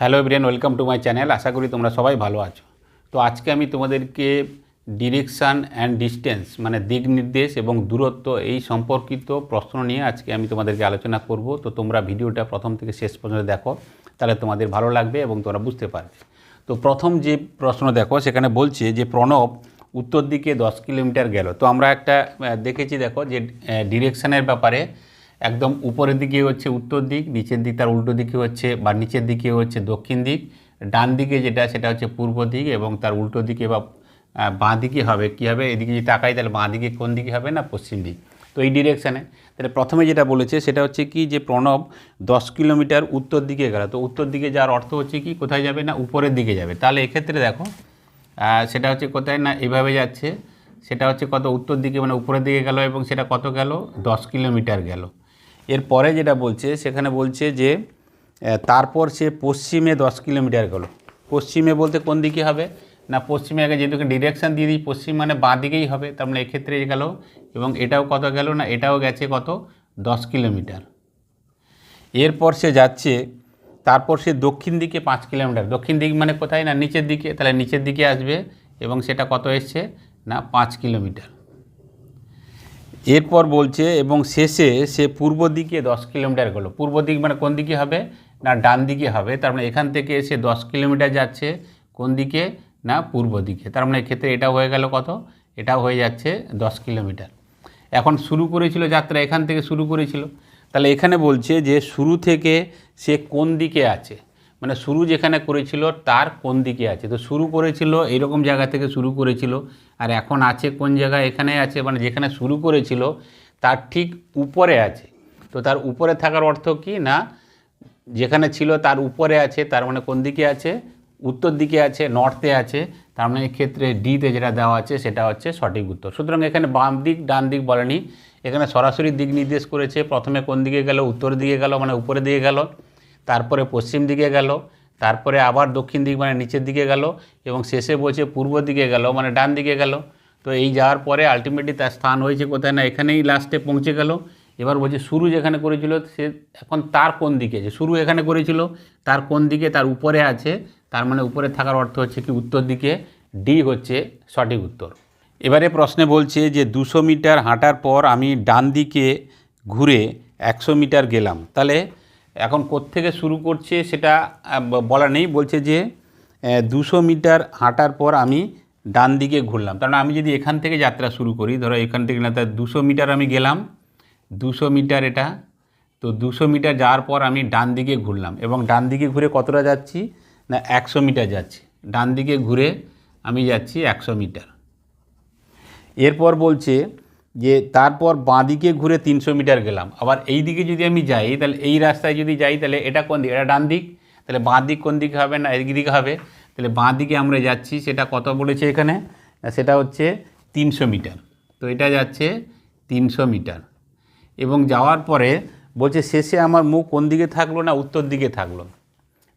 Hello everyone welcome to my channel আশা করি তোমরা সবাই ভালো আছো। তো আজকে আমি তোমাদেরকে ডিরেকশান অ্যান্ড ডিস্টেন্স মানে দিক নির্দেশ এবং দূরত্ব এই সম্পর্কিত প্রশ্ন নিয়ে আজকে আমি তোমাদেরকে আলোচনা করব। তো তোমরা ভিডিওটা প্রথম থেকে শেষ পর্যন্ত দেখো, তাহলে তোমাদের ভালো লাগবে এবং তোমরা বুঝতে পারবে। তো প্রথম যে প্রশ্ন দেখো, সেখানে বলছে যে প্রণব উত্তর দিকে দশ কিলোমিটার গেল। তো আমরা একটা দেখেছি দেখো যে ডিরেকশানের ব্যাপারে একদম উপরের দিকে হচ্ছে উত্তর দিক, নিচের দিক তার উল্টো দিকে হচ্ছে বা নিচের দিকে হচ্ছে দক্ষিণ দিক। ডান দিকে যেটা, সেটা হচ্ছে পূর্ব দিক এবং তার উল্টো দিকে বা বাঁ দিকে হবে। কী হবে? এদিকে যদি তাকাই তাহলে বাঁ দিকে কোন দিকে হবে না? পশ্চিম দিক। তো এই ডিরেকশানে তাহলে প্রথমে যেটা বলেছে, সেটা হচ্ছে কি যে প্রণব দশ কিলোমিটার উত্তর দিকে গেল। তো উত্তর দিকে যাওয়ার অর্থ হচ্ছে কি, কোথায় যাবে না? উপরের দিকে যাবে। তাহলে এক্ষেত্রে দেখো সেটা হচ্ছে কোথায় না, এভাবে যাচ্ছে। সেটা হচ্ছে কত? উত্তর দিকে মানে উপরের দিকে গেল এবং সেটা কত গেল? দশ কিলোমিটার গেল। এরপরে যেটা বলছে, সেখানে বলছে যে তারপর সে পশ্চিমে দশ কিলোমিটার গেল। পশ্চিমে বলতে কোন দিকে হবে? না, পশ্চিমে আগে যেহেতু ডিরেকশান দিয়ে দিই, পশ্চিম মানে বাঁ দিকেই হবে, তার মানে এক্ষেত্রে গেল, এবং এটাও কত গেল না, এটাও গেছে কত? দশ কিলোমিটার। এরপর সে যাচ্ছে, তারপর সে দক্ষিণ দিকে পাঁচ কিলোমিটার। দক্ষিণ দিক মানে কোথায় না, নিচের দিকে, তাহলে নিচের দিকে আসবে, এবং সেটা কত এসছে? না, পাঁচ কিলোমিটার। এরপর বলছে এবং শেষে সে পূর্ব দিকে দশ কিলোমিটার গেল। পূর্ব দিক মানে কোন দিকে হবে না ডান দিকে হবে? তার মানে এখান থেকে এসে দশ কিলোমিটার যাচ্ছে কোন দিকে না পূর্ব দিকে। তার মানে এক্ষেত্রে এটা হয়ে গেল কত? এটাও হয়ে যাচ্ছে দশ কিলোমিটার। এখন শুরু করেছিল যাত্রা, এখান থেকে শুরু করেছিল। তাহলে এখানে বলছে যে শুরু থেকে সে কোন দিকে আছে? মানে শুরু যেখানে করেছিল, তার কোন দিকে আছে? তো শুরু করেছিল এইরকম জায়গা থেকে শুরু করেছিল, আর এখন আছে কোন জায়গায় এখানে আছে মানে যেখানে শুরু করেছিল, তার ঠিক উপরে আছে। তো তার উপরে থাকার অর্থ কি না? যেখানে ছিল তার উপরে আছে, তার মানে কোন দিকে আছে? উত্তর দিকে আছে নর্থে আছে, তার মানে ক্ষেত্রে ডিতে যেটা দেওয়া আছে, সেটা হচ্ছে সঠিক উত্তর। সুতরাং এখানে বাম দিক, ডান দিক বলেনি। এখানে সরাসরি দিক নির্দেশ করেছে, প্রথমে কোন দিকে গেল? উত্তর দিকে গেল মানে উপরের দিকে গেল। তারপরে পশ্চিম দিকে গেল, তারপরে আবার দক্ষিণ দিক মানে নিচের দিকে গেল এবং শেষে বলছে পূর্ব দিকে গেল মানে ডান দিকে গেল। তো এই যাওয়ার পরে আলটিমেটলি তার স্থান হয়েছে কোথায় না এখানেই লাস্টে পৌঁছে গেল। এবার বলছে শুরু যেখানে করেছিল সে এখন তার কোন দিকে? আছে শুরু এখানে করেছিল, তার কোন দিকে? তার উপরে আছে, তার মানে উপরে থাকার অর্থ হচ্ছে কি? উত্তর দিকে ডি হচ্ছে সঠিক উত্তর। এবারে প্রশ্নে বলছে যে দুশো মিটার হাঁটার পর আমি ডান দিকে ঘুরে একশো মিটার গেলাম। তাহলে এখন কোত্থেকে শুরু করছে সেটা বলা নেই। বলছে যে দুশো মিটার হাঁটার পর আমি ডান দিকে ঘুরলাম। কারণ আমি যদি এখান থেকে যাত্রা শুরু করি, ধরো এখান থেকে না তার দুশো মিটার আমি গেলাম, দুশো মিটার এটা, তো দুশো মিটার যাওয়ার পর আমি ডান দিকে ঘুরলাম এবং ডান দিকে ঘুরে কতটা যাচ্ছি? না, একশো মিটার যাচ্ছি। ডান দিকে ঘুরে আমি যাচ্ছি একশো মিটার। এরপর বলছে যে তারপর বাঁ দিকে ঘুরে তিনশো মিটার গেলাম। আবার এই দিকে যদি আমি যাই, তাহলে এই রাস্তায় যদি যাই, তাহলে এটা কোন দিক? এটা ডান দিক। তাহলে বাঁ দিক কোন দিকে হবে না এই দিকে হবে? তাহলে বাঁ দিকে আমরা যাচ্ছি, সেটা কত বলেছে এখানে? সেটা হচ্ছে তিনশো মিটার। তো এটা যাচ্ছে তিনশো মিটার। এবং যাওয়ার পরে বলছে, শেষে আমার মুখ কোন দিকে থাকল না উত্তর দিকে থাকল?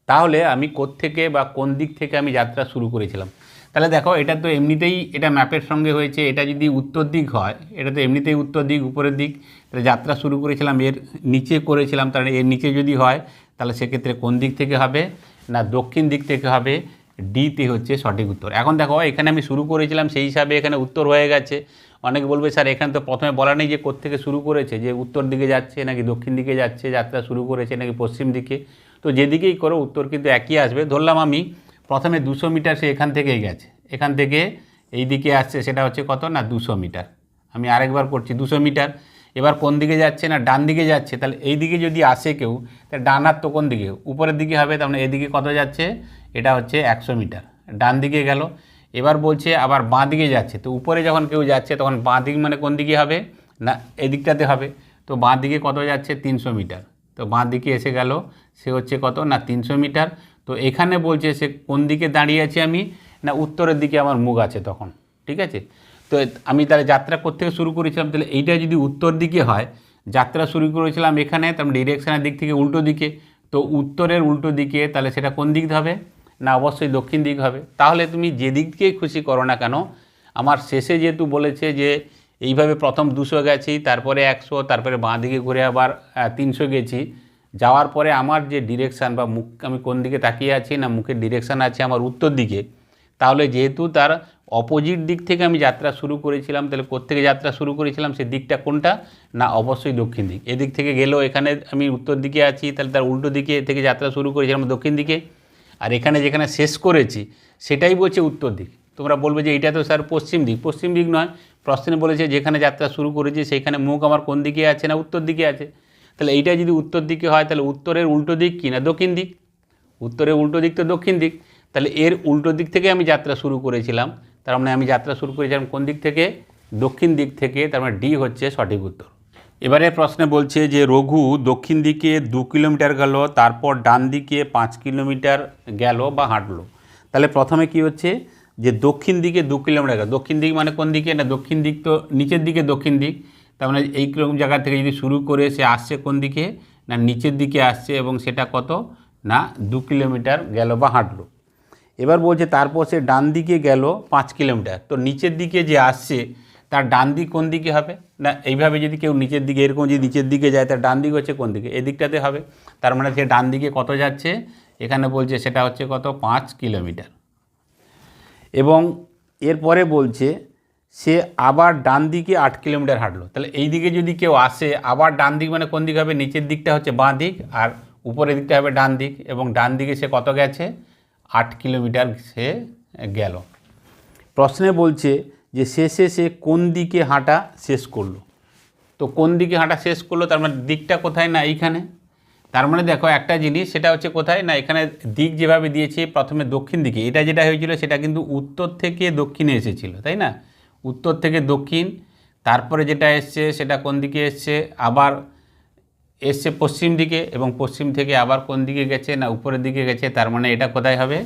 তাহলে আমি থেকে বা কোন দিক থেকে আমি যাত্রা শুরু করেছিলাম? তাহলে দেখো, এটা তো এমনিতেই এটা ম্যাপের সঙ্গে হয়েছে, এটা যদি উত্তর দিক হয়, এটা তো এমনিতেই উত্তর দিক, উপরের দিক, তাহলে যাত্রা শুরু করেছিলাম, এর নিচে করেছিলাম, তাহলে এর নিচে যদি হয়, তাহলে সেক্ষেত্রে কোন দিক থেকে হবে না দক্ষিণ দিক থেকে হবে ডিতে হচ্ছে সঠিক উত্তর। এখন দেখো, এখানে আমি শুরু করেছিলাম, সেই হিসাবে এখানে উত্তর হয়ে গেছে। অনেকে বলবে, স্যার, এখানে তো প্রথমে বলা নেই যে কোত্থেকে শুরু করেছে, যে উত্তর দিকে যাচ্ছে নাকি দক্ষিণ দিকে যাচ্ছে, যাত্রা শুরু করেছে নাকি পশ্চিম দিকে। তো যেদিকেই করো, উত্তর কিন্তু একই আসবে। ধরলাম আমি প্রথমে দুশো মিটার সে এখান থেকেই গেছে। এখান থেকে এই দিকে আসছে, সেটা হচ্ছে কত? না, দুশো মিটার। আমি আরেকবার করছি, দুশো মিটার। এবার কোন দিকে যাচ্ছে না, ডান দিকে যাচ্ছে, তাহলে এই দিকে যদি আসে কেউ, তাহলে ডান হাত তো কোন দিকে? উপরের দিকে হবে, তার মানে এদিকে কত যাচ্ছে? এটা হচ্ছে একশো মিটার। ডান দিকে গেল, এবার বলছে আবার বাঁ দিকে যাচ্ছে। তো উপরে যখন কেউ যাচ্ছে, তখন বাঁ দিক মানে কোন দিকে হবে? না, এদিকটাতে হবে। তো বাঁ দিকে কত যাচ্ছে? তিনশো মিটার। তো বাঁ দিকে এসে গেল, সে হচ্ছে কত? না, তিনশো মিটার। তো এখানে বলছে সে কোন দিকে দাঁড়িয়ে আছি আমি না উত্তরের দিকে আমার মুখ আছে তখন, ঠিক আছে? তো আমি তাহলে যাত্রা কোথেকে শুরু করেছিলাম? তাহলে এইটা যদি উত্তর দিকে হয়, যাত্রা শুরু করেছিলাম এখানে, তার ডিরেকশনের দিক থেকে উল্টো দিকে। তো উত্তরের উল্টো দিকে তাহলে সেটা কোন দিক হবে? না, অবশ্যই দক্ষিণ দিক হবে। তাহলে তুমি যে দিক থেকেই খুশি করো না কেন, আমার শেষে যেহেতু বলেছে যে এইভাবে প্রথম দুশো গেছি, তারপরে একশো, তারপরে বাঁ দিকে ঘুরে আবার তিনশো গেছি যাওয়ার পরে আমার যে ডিরেকশান বা মুখ, আমি কোন দিকে তাকিয়ে আছি না মুখের ডিরেকশান আছে আমার উত্তর দিকে, তাহলে যেহেতু তার অপোজিট দিক থেকে আমি যাত্রা শুরু করেছিলাম, তাহলে কোত্থেকে যাত্রা শুরু করেছিলাম, সে দিকটা কোনটা? না, অবশ্যই দক্ষিণ দিক। এদিক থেকে গেলেও এখানে আমি উত্তর দিকে আছি, তাহলে তার উল্টো দিকে থেকে যাত্রা শুরু করেছিলাম দক্ষিণ দিকে। আর এখানে যেখানে শেষ করেছি, সেটাই বলছে উত্তর দিক। তোমরা বলবে যে এটা তো স্যার পশ্চিম দিক। পশ্চিম দিক নয়, প্রশ্নে বলেছে যেখানে যাত্রা শুরু করেছি সেইখানে মুখ আমার কোন দিকে আছে না উত্তর দিকে আছে? তাহলে এইটা যদি উত্তর দিকে হয়, তাহলে উত্তরের উল্টো দিক কি না? দক্ষিণ দিক। উত্তরের উল্টো দিক তো দক্ষিণ দিক। তাহলে এর উল্টো দিক থেকে আমি যাত্রা শুরু করেছিলাম। তার মানে আমি যাত্রা শুরু করেছিলাম কোন দিক থেকে? দক্ষিণ দিক থেকে। তার মানে ডি হচ্ছে সঠিক উত্তর। এবারে প্রশ্নে বলছে যে, রঘু দক্ষিণ দিকে দু কিলোমিটার গেল, তারপর ডান দিকে পাঁচ কিলোমিটার গেল বা হাঁটলো। তাহলে প্রথমে কি হচ্ছে? যে দক্ষিণ দিকে দু কিলোমিটার গেল। দক্ষিণ দিক মানে কোন দিকে? না, দক্ষিণ দিক তো নিচের দিকে দক্ষিণ দিক। তার মানে এই রকম জায়গা থেকে যদি শুরু করে সে আসছে কোন দিকে, না নিচের দিকে আসছে এবং সেটা কত, না দু কিলোমিটার গেল বা হাঁটলো। এবার বলছে তারপর সে ডান দিকে গেল পাঁচ কিলোমিটার। তো নিচের দিকে যে আসছে, তার ডান দিক কোন দিকে হবে? না এইভাবে যদি কেউ নিচের দিকে, এরকম যদি নিচের দিকে যায়, তার ডান দিক হচ্ছে কোন দিকে? এদিকটাতে হবে। তার মানে সে ডান দিকে কত যাচ্ছে? এখানে বলছে সেটা হচ্ছে কত? পাঁচ কিলোমিটার। এবং এরপরে বলছে সে আবার ডান দিকে আট কিলোমিটার হাঁটলো। তাহলে এই দিকে যদি কেউ আসে, আবার ডান দিক মানে কোন দিক হবে? নিচের দিকটা হচ্ছে বাঁ দিক আর উপরের দিকটা হবে ডান দিক এবং ডান দিকে সে কত গেছে? আট কিলোমিটার সে গেল। প্রশ্নে বলছে যে শেষে সে কোন দিকে হাঁটা শেষ করল? তো কোন দিকে হাঁটা শেষ করল? তার মানে দিকটা কোথায় না এইখানে? তার মানে দেখো একটা জিনিস, সেটা হচ্ছে কোথায়? না, এখানে দিক যেভাবে দিয়েছে, প্রথমে দক্ষিণ দিকে। এটা যেটা হয়েছিল, সেটা কিন্তু উত্তর থেকে দক্ষিণে এসেছিল, তাই না? উত্তর থেকে দক্ষিণ, তারপরে যেটা এসছে সেটা কোন দিকে এসছে? আবার এসছে পশ্চিম দিকে এবং পশ্চিম থেকে আবার কোন দিকে গেছে না উপরের দিকে গেছে, তার মানে এটা কোথায় হবে?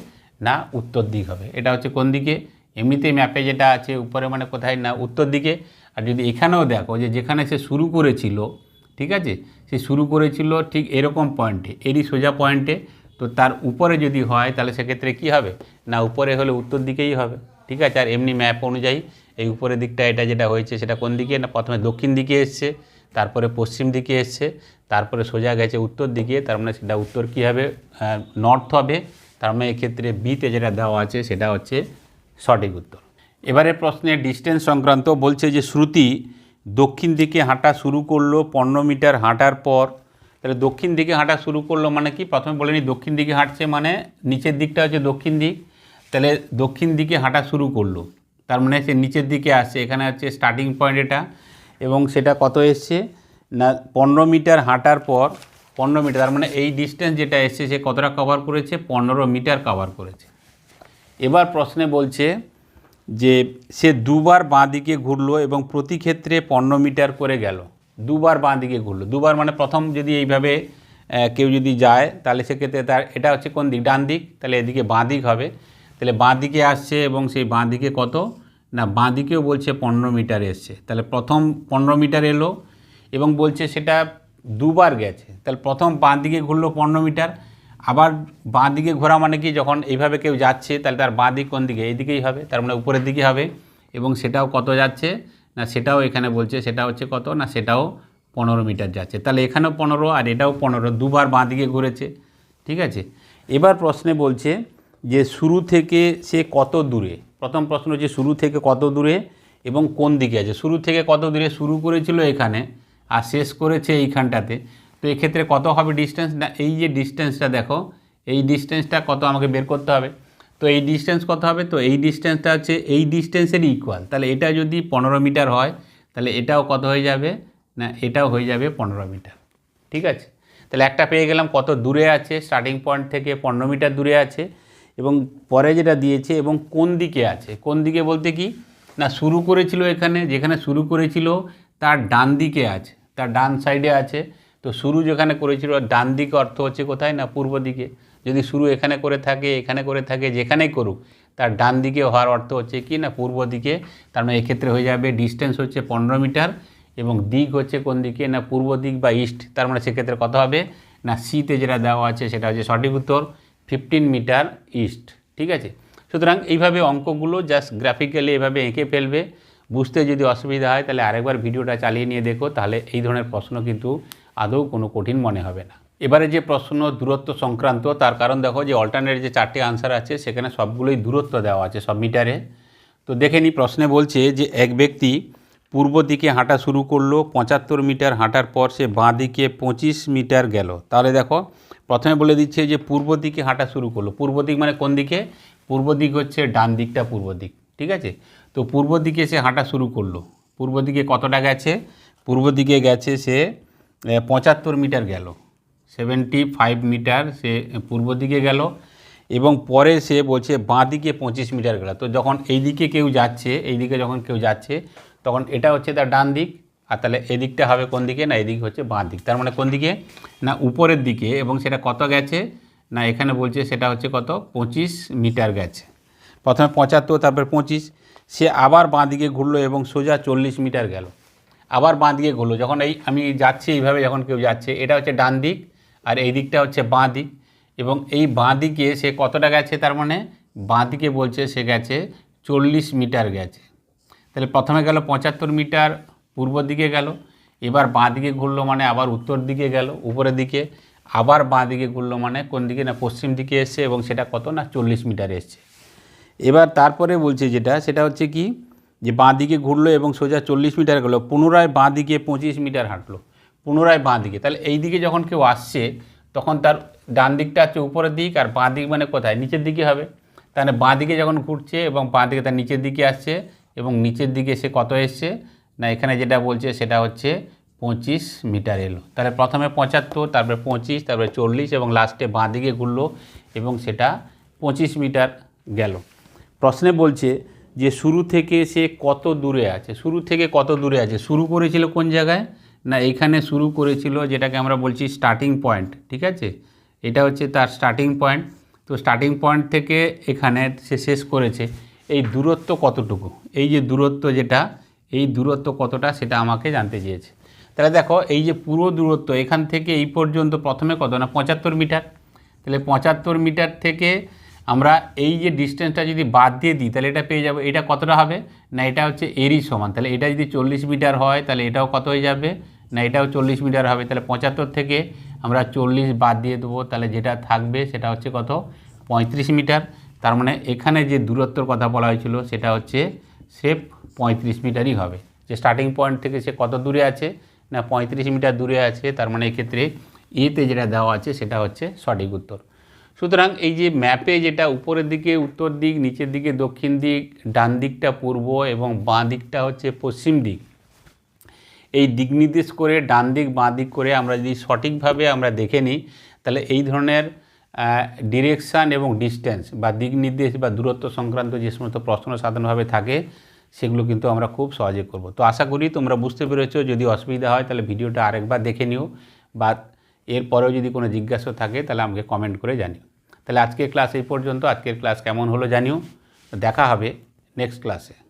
না উত্তর দিক হবে। এটা হচ্ছে কোন দিকে? এমনিতেই ম্যাপে যেটা আছে উপরে মানে কোথায়? না উত্তর দিকে। আর যদি এখানেও দেখো যে যেখানে সে শুরু করেছিল, ঠিক আছে? সে শুরু করেছিল ঠিক এরকম পয়েন্টে এরই সোজা পয়েন্টে তো তার উপরে যদি হয় তাহলে সেক্ষেত্রে কি হবে? না উপরে হলে উত্তর দিকেই হবে, ঠিক আছে? আর এমনি ম্যাপ অনুযায়ী এই উপরের দিকটা এটা যেটা হয়েছে সেটা কোন দিকে? না, প্রথমে দক্ষিণ দিকে এসছে, তারপরে পশ্চিম দিকে এসছে, তারপরে সোজা গেছে উত্তর দিকে, তার মানে সেটা উত্তর কী হবে? নর্থ হবে, তার মানে এক্ষেত্রে বিতে যেটা দেওয়া আছে সেটা হচ্ছে সঠিক উত্তর। এবারে প্রশ্নে ডিস্টেন্স সংক্রান্ত বলছে যে শ্রুতি দক্ষিণ দিকে হাঁটা শুরু করল পনেরো মিটার হাঁটার পর। তাহলে দক্ষিণ দিকে হাঁটা শুরু করল মানে কি? প্রথমে বলে নি দক্ষিণ দিকে হাঁটছে মানে নিচের দিকটা হচ্ছে দক্ষিণ দিক। তাহলে দক্ষিণ দিকে হাঁটা শুরু করল। তার মানে সে নিচের দিকে আসছে এখানে হচ্ছে স্টার্টিং পয়েন্ট এটা, এবং সেটা কত এসছে? না, পনেরো মিটার হাঁটার পর, পনেরো মিটার, তার মানে এই ডিস্টেন্স যেটা এসছে, সে কতটা কভার করেছে? পনেরো মিটার কভার করেছে। এবার প্রশ্নে বলছে যে, সে দুবার বাঁ দিকে ঘুরলো এবং প্রতি ক্ষেত্রে পনেরো মিটার করে গেল। দুবার বাঁ দিকে ঘুরলো। দুবার মানে প্রথম যদি এইভাবে কেউ যদি যায়, তাহলে সেক্ষেত্রে তার, এটা হচ্ছে কোন দিক? ডান দিক। তাহলে এদিকে বাঁ দিক হবে। তাহলে বাঁ দিকে আসছে এবং সেই বাঁ দিকে কত? না বাঁ দিকেও বলছে পনেরো মিটার এসছে। তাহলে প্রথম পনেরো মিটার এলো এবং বলছে সেটা দুবার গেছে। তাহলে প্রথম বাঁ দিকে ঘুরলো পনেরো মিটার, আবার বাঁ দিকে ঘোরা মানে কি যখন এইভাবে কেউ যাচ্ছে, তাহলে তার বাঁ দিক কোন দিকে? এইদিকেই হবে, তার মানে উপরের দিকে হবে। এবং সেটাও কত যাচ্ছে? না, সেটাও এখানে বলছে, সেটা হচ্ছে কত? না, সেটাও পনেরো মিটার যাচ্ছে। তাহলে এখানেও পনেরো আর এটাও পনেরো, দুবার বাঁ দিকে ঘুরেছে। ঠিক আছে? এবার প্রশ্নে বলছে যে শুরু থেকে সে কত দূরে? প্রথম প্রশ্ন হচ্ছে শুরু থেকে কত দূরে এবং কোন দিকে আছে? শুরু থেকে কত দূরে? শুরু করেছিল এখানে আর শেষ করেছে এইখানটাতে। তো এক্ষেত্রে কত হবে ডিস্টেন্স না, এই যে ডিস্টেন্সটা দেখো, এই ডিস্টেন্সটা কত আমাকে বের করতে হবে? তো এই ডিস্টেন্স কত হবে? তো এই ডিস্টেন্সটা হচ্ছে, এই ডিস্টেন্সেরই ইকুয়াল তাহলে এটা যদি পনেরো মিটার হয়, তাহলে এটাও কত হয়ে যাবে? না, এটাও হয়ে যাবে পনেরো মিটার। ঠিক আছে? তাহলে একটা পেয়ে গেলাম কত দূরে আছে? স্টার্টিং পয়েন্ট থেকে পনেরো মিটার দূরে আছে। এবং পরে যেটা দিয়েছে এবং কোন দিকে আছে, কোন দিকে বলতে কি? না, শুরু করেছিল এখানে, যেখানে শুরু করেছিল তার ডান দিকে আছে, তার ডান সাইডে আছে। তো শুরু যেখানে করেছিল ডান দিকে অর্থ হচ্ছে কোথায়? না, পূর্ব দিকে। যদি শুরু এখানে করে থাকে, এখানে করে থাকে, যেখানেই করুক, তার ডান দিকে হওয়ার অর্থ হচ্ছে কি? না, পূর্ব দিকে। তার মানে এক্ষেত্রে হয়ে যাবে ডিস্টেন্স হচ্ছে পনেরো মিটার এবং দিক হচ্ছে কোন দিকে? না, পূর্ব দিক বা ইস্ট তার মানে সেক্ষেত্রে কত হবে? না সিতে যেটা দেওয়া আছে সেটা হচ্ছে সঠিক উত্তর। ফিফটিন মিটার ইস্ট ঠিক আছে? সুতরাং এইভাবে অঙ্কগুলো জাস্ট গ্রাফিক্যালি এভাবে এঁকে ফেলবে। বুঝতে যদি অসুবিধা হয়, তাহলে আরেকবার ভিডিওটা চালিয়ে নিয়ে দেখো, তাহলে এই ধরনের প্রশ্ন কিন্তু আদৌ কোনো কঠিন মনে হবে না। এবারে যে প্রশ্ন দূরত্ব সংক্রান্ত, তার কারণ দেখো যে অল্টারনেট যে চারটে আনসার আছে, সেখানে সবগুলোই দূরত্ব দেওয়া আছে সব মিটারে তো দেখে নি, প্রশ্নে বলছে যে এক ব্যক্তি পূর্ব দিকে হাঁটা শুরু করল, পঁচাত্তর মিটার হাঁটার পর সে বাঁ দিকে পঁচিশ মিটার গেল। তাহলে দেখো প্রথমে বলে দিচ্ছে যে পূর্ব দিকে হাঁটা শুরু করল। পূর্ব দিক মানে কোন দিকে? পূর্ব দিক হচ্ছে ডান দিকটা পূর্ব দিক, ঠিক আছে? তো পূর্ব দিকে সে হাঁটা শুরু করল। পূর্ব দিকে কতটা গেছে? পূর্ব দিকে গেছে সে পঁচাত্তর মিটার গেল। সেভেন্টি ফাইভ মিটার সে পূর্ব দিকে গেল এবং পরে সে বলছে বাঁ দিকে পঁচিশ মিটার গেল। তো যখন এই দিকে কেউ যাচ্ছে এই দিকে যখন কেউ যাচ্ছে, তখন এটা হচ্ছে তার ডান দিক। আর তাহলে এদিকটা হবে কোন দিকে? না, এদিক হচ্ছে বাঁ দিক। তার মানে কোন দিকে? না, উপরের দিকে। এবং সেটা কত গেছে? না, এখানে বলছে সেটা হচ্ছে কত? পঁচিশ মিটার গেছে। প্রথমে পঁচাত্তর, তারপর পঁচিশ। সে আবার বাঁ দিকে ঘুরলো এবং সোজা চল্লিশ মিটার গেল। আবার বাঁ দিকে ঘুরলো। যখন এই, আমি যাচ্ছি এইভাবে যখন কেউ যাচ্ছে, এটা হচ্ছে ডান দিক আর এই দিকটা হচ্ছে বাঁ দিক। এবং এই বাঁ দিকে সে কতটা গেছে? তার মানে বাঁ দিকে বলছে সে গেছে চল্লিশ মিটার গেছে। তাহলে প্রথমে গেল পঁচাত্তর মিটার পূর্ব দিকে গেল, এবার বাঁ দিকে ঘুরলো মানে আবার উত্তর দিকে গেল, উপরের দিকে আবার বাঁ দিকে ঘুরলো মানে কোন দিকে না পশ্চিম দিকে এসছে এবং সেটা কত না চল্লিশ মিটার এসছে। এবার তারপরে বলছে যেটা, সেটা হচ্ছে কি যে বাঁ দিকে ঘুরলো এবং সোজা চল্লিশ মিটার গেলো, পুনরায় বাঁ দিকে পঁচিশ মিটার হাঁটলো, পুনরায় বাঁ দিকে। তাহলে এই দিকে যখন কেউ আসছে, তখন তার ডান দিকটা হচ্ছে উপরের দিক আর বাঁ দিক মানে কোথায়? নিচের দিকে হবে। তাহলে বাঁ দিকে যখন ঘুরছে এবং বাঁ দিকে তার নিচের দিকে আসছে এবং নিচের দিকে সে কত এসছে? না, এখানে যেটা বলছে সেটা হচ্ছে পঁচিশ মিটার এলো। তাহলে প্রথমে পঁচাত্তর, তারপরে পঁচিশ, তারপরে চল্লিশ এবং লাস্টে বাঁ দিকে ঘুরলো এবং সেটা পঁচিশ মিটার গেল। প্রশ্নে বলছে যে শুরু থেকে সে কত দূরে আছে? শুরু থেকে কত দূরে আছে? শুরু করেছিল কোন জায়গায়? না, এখানে শুরু করেছিল যেটাকে আমরা বলছি স্টার্টিং পয়েন্ট ঠিক আছে? এটা হচ্ছে তার স্টার্টিং পয়েন্ট তো স্টার্টিং পয়েন্ট থেকে এখানে সে শেষ করেছে। এই দূরত্ব কতটুকু? এই যে দূরত্ব যেটা এই দূরত্ব কতটা সেটা আমাকে জানতে চেয়েছে। তাহলে দেখো, এই যে পুরো দূরত্ব, এখান থেকে এই পর্যন্ত প্রথমে কত? না, পঁচাত্তর মিটার। তাহলে পঁচাত্তর মিটার থেকে আমরা এই যে ডিস্টেন্সটা যদি বাদ দিয়ে দিই, তাহলে এটা পেয়ে যাব। এটা কতটা হবে? না, এটা হচ্ছে এরই সমান। তাহলে এটা যদি চল্লিশ মিটার হয়, তাহলে এটাও কত হয়ে যাবে? না, এটাও চল্লিশ মিটার হবে। তাহলে পঁচাত্তর থেকে আমরা চল্লিশ বাদ দিয়ে দেবো। তাহলে যেটা থাকবে, সেটা হচ্ছে কত? পঁয়ত্রিশ মিটার। তার মানে এখানে যে দূরত্বর কথা বলা হয়েছিল, সেটা হচ্ছে সেফ পঁয়ত্রিশ মিটারই হবে। যে স্টার্টিং পয়েন্ট থেকে সে কত দূরে আছে, না পঁয়ত্রিশ মিটার দূরে আছে, তার মানে এক্ষেত্রে এতে যেটা দেওয়া আছে সেটা হচ্ছে সঠিক উত্তর। সুতরাং এই যে ম্যাপে যেটা উপরের দিকে, উত্তর দিক, নিচের দিকে, দক্ষিণ দিক, ডান দিকটা পূর্ব এবং বাঁ দিকটা হচ্ছে পশ্চিম দিক, এই দিক নির্দেশ করে ডান দিক বাঁ দিক করে আমরা যদি সঠিকভাবে আমরা দেখে নিই, তাহলে এই ধরনের ডিরেকশান এবং ডিস্টেন্স বা দিক নির্দেশ বা দূরত্ব সংক্রান্ত যে সমস্ত প্রশ্ন সাধারণভাবে থাকে সেগুলো কিন্তু আমরা খুব সহজে করব। তো আশা করি তোমরা বুঝতে পেরেছ, যদি অসুবিধা হয় তাহলে ভিডিওটা আরেকবার দেখে নিও বা এরপরেও যদি কোনো জিজ্ঞাসা থাকে তাহলে আমাকে কমেন্ট করে জানিও। তাহলে আজকের ক্লাস এই পর্যন্ত, আজকের ক্লাস কেমন হলো জানিও। দেখা হবে নেক্সট ক্লাসে।